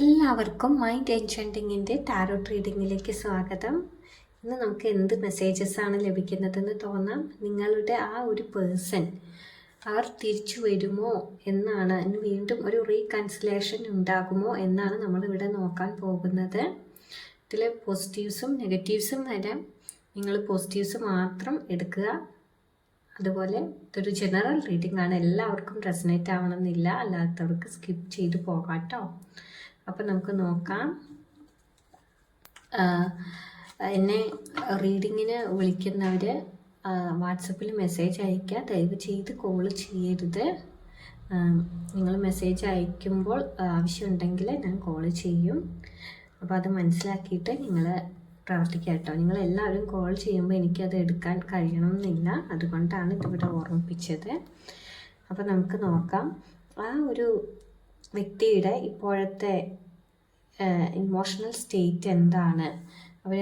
എല്ലാവർക്കും mind എൻഷന്റിങ്ങിന്റെ tarot റീഡിങ്ങിലേക്ക് സ്വാഗതം. ഇന്ന് നമുക്ക് എന്ത് മെസ്സേജസ് ആണ് ലഭിക്കുന്നതെന്ന് തോന്നാം. നിങ്ങളുടെ ആ ഒരു പേഴ്സൺ അവർ തിരിച്ചു വരുമോ എന്നാണ് വീണ്ടും ഒരു റീകൺസിലേഷൻ ഉണ്ടാകുമോ എന്നാണ് നമ്മളിവിടെ നോക്കാൻ പോകുന്നത്. ഇതിൽ പോസിറ്റീവ്സും നെഗറ്റീവ്സും വരാം. നിങ്ങൾ പോസിറ്റീവ്സ് മാത്രം എടുക്കുക. അതുപോലെ ഇതൊരു ജനറൽ റീഡിംഗ് ആണ്. എല്ലാവർക്കും റെസനേറ്റ് ആവണമെന്നില്ല. അല്ലാത്തവർക്ക് സ്കിപ്പ് ചെയ്തു പോകാം കേട്ടോ. അപ്പം നമുക്ക് നോക്കാം. എന്നെ റീഡിങ്ങിന് വിളിക്കുന്നവർ വാട്സപ്പിൽ മെസ്സേജ് അയയ്ക്കുക. ദയവ് ചെയ്ത് കോൾ ചെയ്യരുത്. നിങ്ങൾ മെസ്സേജ് അയക്കുമ്പോൾ ആവശ്യമുണ്ടെങ്കിൽ ഞാൻ കോൾ ചെയ്യും. അപ്പോൾ അത് മനസ്സിലാക്കിയിട്ട് നിങ്ങൾ പ്രവർത്തിക്കുക കേട്ടോ. നിങ്ങൾ എല്ലാവരും കോൾ ചെയ്യുമ്പോൾ എനിക്കത് എടുക്കാൻ കഴിയണമെന്നില്ല. അതുകൊണ്ടാണ് ഇതിവിടെ ഓർമ്മിപ്പിച്ചത്. അപ്പോൾ നമുക്ക് നോക്കാം. ആ ഒരു വ്യക്തിയുടെ ഇപ്പോഴത്തെ ഇമോഷണൽ സ്റ്റേറ്റ് എന്താണ്? അവർ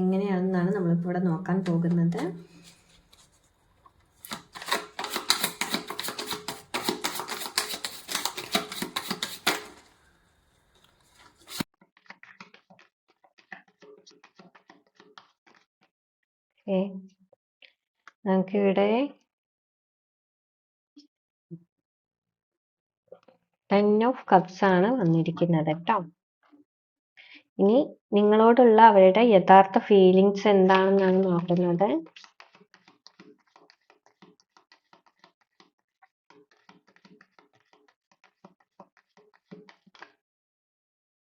എങ്ങനെയാണെന്നാണ് നമ്മളിപ്പോൾ ഇവിടെ നോക്കാൻ പോകുന്നത്. നമുക്കിവിടെ ടെൻ ഓഫ് കപ്സ് ആണ് വന്നിരിക്കുന്നത് കേട്ടോ ഇനി നിങ്ങളോടുള്ള അവരുടെ യഥാർത്ഥ ഫീലിങ്സ് എന്താണെന്നാണ് നോക്കുന്നത്.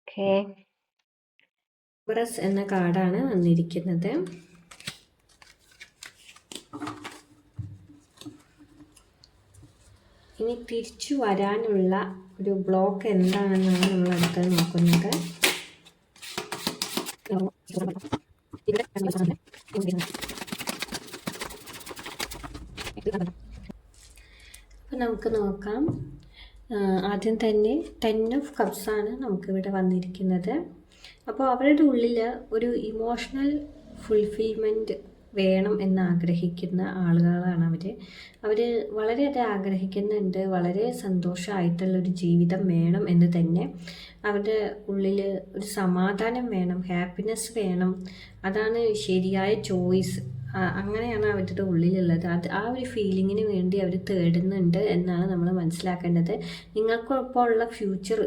ഓക്കെ എന്ന കാർഡാണ് വന്നിരിക്കുന്നത്. ഇനി തിരിച്ചു വരാനുള്ള ഒരു ബ്ലോക്ക് എന്താണെന്നാണ് നമ്മൾ അടുത്ത് നോക്കുന്നത്. അപ്പം നമുക്ക് നോക്കാം. ആദ്യം തന്നെ ടെൻ ഓഫ് കപ്സ് ആണ് നമുക്കിവിടെ വന്നിരിക്കുന്നത്. അപ്പോൾ അവരുടെ ഉള്ളിൽ ഒരു ഇമോഷണൽ ഫുൾഫിൽമെന്റ് വേണം എന്ന് ആഗ്രഹിക്കുന്ന ആളുകളാണ് അവർ അവർ വളരെയധികം ആഗ്രഹിക്കുന്നുണ്ട് വളരെ സന്തോഷമായിട്ടുള്ളൊരു ജീവിതം വേണം എന്ന് തന്നെ. അവരുടെ ഉള്ളിൽ ഒരു സമാധാനം വേണം ഹാപ്പിനെസ് വേണം. അതാണ് ശരിയായ ചോയ്സ് അങ്ങനെയാണ് അവരുടെ ഉള്ളിലുള്ളത്. അത് ആ ഒരു ഫീലിങ്ങിന് വേണ്ടി അവർ തേടുന്നുണ്ട് എന്നാണ് നമ്മൾ മനസ്സിലാക്കേണ്ടത്. നിങ്ങൾക്കൊപ്പമുള്ള ഫ്യൂച്ചർ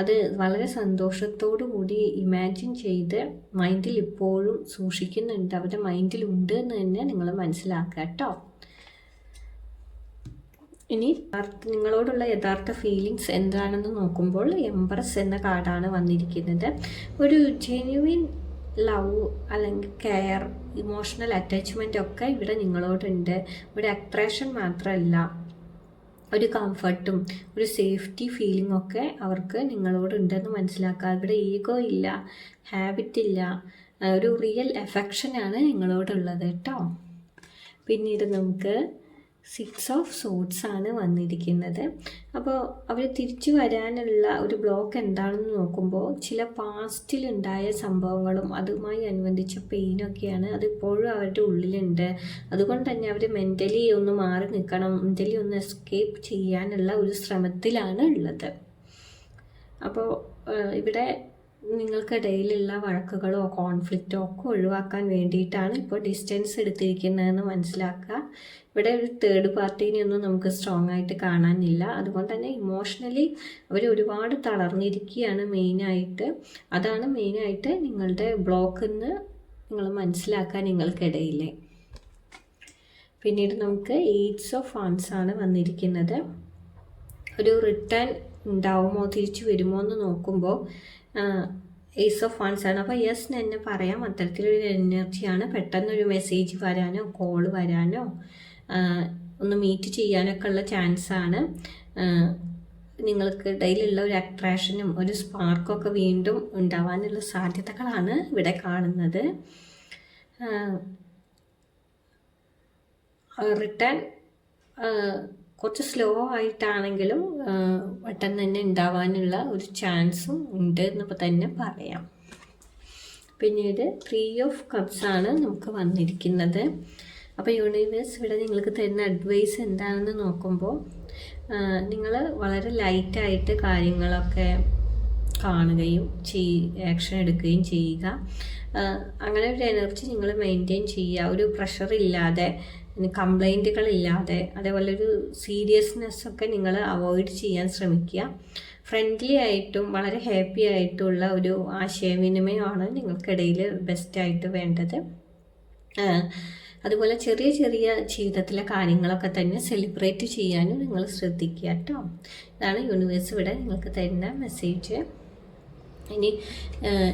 അത് വളരെ സന്തോഷത്തോടു കൂടി ഇമാജിൻ ചെയ്ത് മൈൻഡിൽ ഇപ്പോഴും സൂക്ഷിക്കുന്നുണ്ട്. അവരുടെ മൈൻഡിൽ ഉണ്ട് എന്ന് തന്നെ നിങ്ങൾ മനസ്സിലാക്കുക കേട്ടോ. ഇനി നിങ്ങളോടുള്ള യഥാർത്ഥ ഫീലിങ്സ് എന്താണെന്ന് നോക്കുമ്പോൾ എംപ്രസ് എന്ന കാർഡാണ് വന്നിരിക്കുന്നത്. ഒരു ജെന്യുവിൻ ലവ് അല്ലെങ്കിൽ കെയർ ഇമോഷണൽ അറ്റാച്ച്മെന്റ് ഒക്കെ ഇവിടെ നിങ്ങളോടുണ്ട്. ഇവിടെ അട്രാക്ഷൻ മാത്രമല്ല ഒരു കംഫർട്ടും ഒരു സേഫ്റ്റി ഫീലിംഗ് ഒക്കെ അവർക്ക് നിങ്ങളോടുണ്ടെന്ന് മനസ്സിലാക്കുക. ഇവിടെ ഈഗോ ഇല്ല ഹാബിറ്റ് ഇല്ല ഒരു റിയൽ എഫക്ഷനാണ് നിങ്ങളോടുള്ളത് കേട്ടോ. പിന്നീട് നമുക്ക് സിക്സ് ഓഫ് സോട്ട്സ് ആണ് വന്നിരിക്കുന്നത്. അപ്പോൾ അവർ തിരിച്ചു വരാനുള്ള ഒരു ബ്ലോക്ക് എന്താണെന്ന് നോക്കുമ്പോൾ ചില പാസ്റ്റിലുണ്ടായ സംഭവങ്ങളും അതുമായി അനുബന്ധിച്ച പെയിനൊക്കെയാണ് അതിപ്പോഴും അവരുടെ ഉള്ളിലുണ്ട്. അതുകൊണ്ട് തന്നെ അവർ മെന്റലി ഒന്ന് മാറി നിൽക്കണം മെന്റലി ഒന്ന് എസ്കേപ്പ് ചെയ്യാനുള്ള ഒരു ശ്രമത്തിലാണ് ഉള്ളത്. അപ്പോൾ ഇവിടെ നിങ്ങൾക്കിടയിലുള്ള വഴക്കുകളോ കോൺഫ്ലിക്റ്റോ ഒക്കെ ഒഴിവാക്കാൻ വേണ്ടിയിട്ടാണ് ഇപ്പോൾ ഡിസ്റ്റൻസ് എടുത്തിരിക്കുന്നതെന്ന് മനസ്സിലാക്കുക. ഇവിടെ ഒരു തേർഡ് പാർട്ടീനെയൊന്നും നമുക്ക് സ്ട്രോങ് ആയിട്ട് കാണാനില്ല. അതുകൊണ്ട് തന്നെ ഇമോഷണലി അവർ ഒരുപാട് തളർന്നിരിക്കുകയാണ് മെയിനായിട്ട് അതാണ് മെയിനായിട്ട് നിങ്ങളുടെ ബ്ലോക്കിൽ നിന്ന് നിങ്ങൾ മനസ്സിലാക്കാൻ നിങ്ങൾക്കിടയില്ലേ. പിന്നീട് നമുക്ക് എയ്റ്റ്സ് ഓഫ് ഫാൻസ് ആണ് വന്നിരിക്കുന്നത്. ഒരു റിട്ടേൺ ഉണ്ടാവുമോ തിരിച്ചു വരുമോ എന്ന് നോക്കുമ്പോൾ ഏസ് ഓഫ് ഫാൻസ് ആണ്. അപ്പോൾ യെസ് എന്നെ പറയാം. അത്തരത്തിലൊരു എനർജിയാണ് പെട്ടെന്നൊരു മെസ്സേജ് വരാനോ കോൾ വരാനോ ഒന്ന് മീറ്റ് ചെയ്യാനൊക്കെ ഉള്ള ചാൻസാണ് നിങ്ങൾക്ക് ഇടയിലുള്ള ഒരു അട്രാക്ഷനും ഒരു സ്പാർക്കൊക്കെ വീണ്ടും ഉണ്ടാവാനുള്ള സാധ്യതകളാണ് ഇവിടെ കാണുന്നത്. റിട്ടേൺ കുറച്ച് സ്ലോ ആയിട്ടാണെങ്കിലും പെട്ടെന്ന് തന്നെ ഉണ്ടാവാനുള്ള ഒരു ചാൻസും ഉണ്ട് എന്ന് തന്നെ പറയാം. പിന്നീട് ത്രീ ഓഫ് കപ്സ് ആണ് നമുക്ക് വന്നിരിക്കുന്നത്. അപ്പോൾ യൂണിവേഴ്സ് ഇവിടെ നിങ്ങൾക്ക് തരുന്ന അഡ്വൈസ് എന്താണെന്ന് നോക്കുമ്പോൾ നിങ്ങൾ വളരെ ലൈറ്റായിട്ട് കാര്യങ്ങളൊക്കെ കാണുകയും ചെയ് ആക്ഷൻ എടുക്കുകയും ചെയ്യുക. അങ്ങനെ ഒരു എനർജി നിങ്ങൾ മെയിന്റെയിൻ ചെയ്യുക. ഒരു പ്രഷർ ഇല്ലാതെ കംപ്ലൈന്റുകൾ ഇല്ലാതെ അതേപോലെ ഒരു സീരിയസ്നെസ് ഒക്കെ നിങ്ങൾ അവോയ്ഡ് ചെയ്യാൻ ശ്രമിക്കുക. ഫ്രണ്ട്ലി ആയിട്ടും വളരെ ഹാപ്പി ആയിട്ടുള്ള ഒരു ആശയവിനിമയമാണ് നിങ്ങൾക്കിടയിൽ ബെസ്റ്റായിട്ട് വേണ്ടത്. അതുപോലെ ചെറിയ ചെറിയ ജീവിതത്തിലെ കാര്യങ്ങളൊക്കെ തന്നെ സെലിബ്രേറ്റ് ചെയ്യാനും നിങ്ങൾ ശ്രദ്ധിക്കുക കേട്ടോ. ഇതാണ് യൂണിവേഴ്സ് ഇവിടെ നിങ്ങൾക്ക് തരുന്ന മെസ്സേജ് ഇനി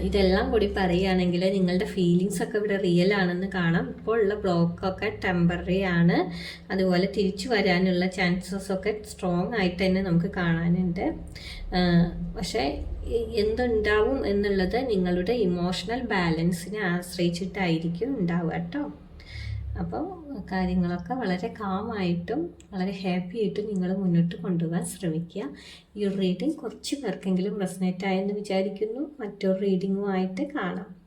ഇതെല്ലാം കൂടി പറയുകയാണെങ്കിൽ നിങ്ങളുടെ ഫീലിങ്സ് ഒക്കെ ഇവിടെ റിയൽ ആണെന്ന് കാണാം. ഇപ്പോൾ ഉള്ള ബ്ലോക്കൊക്കെ ടെമ്പററി ആണ്. അതുപോലെ തിരിച്ചു വരാനുള്ള ചാൻസസ് ഒക്കെ സ്ട്രോങ് ആയിട്ട് തന്നെ നമുക്ക് കാണാനുണ്ട്. പക്ഷേ എന്തുണ്ടാവും എന്നുള്ളത് നിങ്ങളുടെ ഇമോഷണൽ ബാലൻസിനെ ആശ്രയിച്ചിട്ടായിരിക്കും ഉണ്ടാവുക കേട്ടോ. അപ്പോൾ കാര്യങ്ങളൊക്കെ വളരെ കാമായിട്ടും വളരെ ഹാപ്പി ആയിട്ടും നിങ്ങൾ മുന്നോട്ട് കൊണ്ടുപോകാൻ ശ്രമിക്കുക. ഈ റീഡിങ് കുറച്ച് പേർക്കെങ്കിലും റെസനേറ്റ് ആയെന്ന് വിചാരിക്കുന്നു. മറ്റൊരു റീഡിങ്ങുമായിട്ട് കാണാം.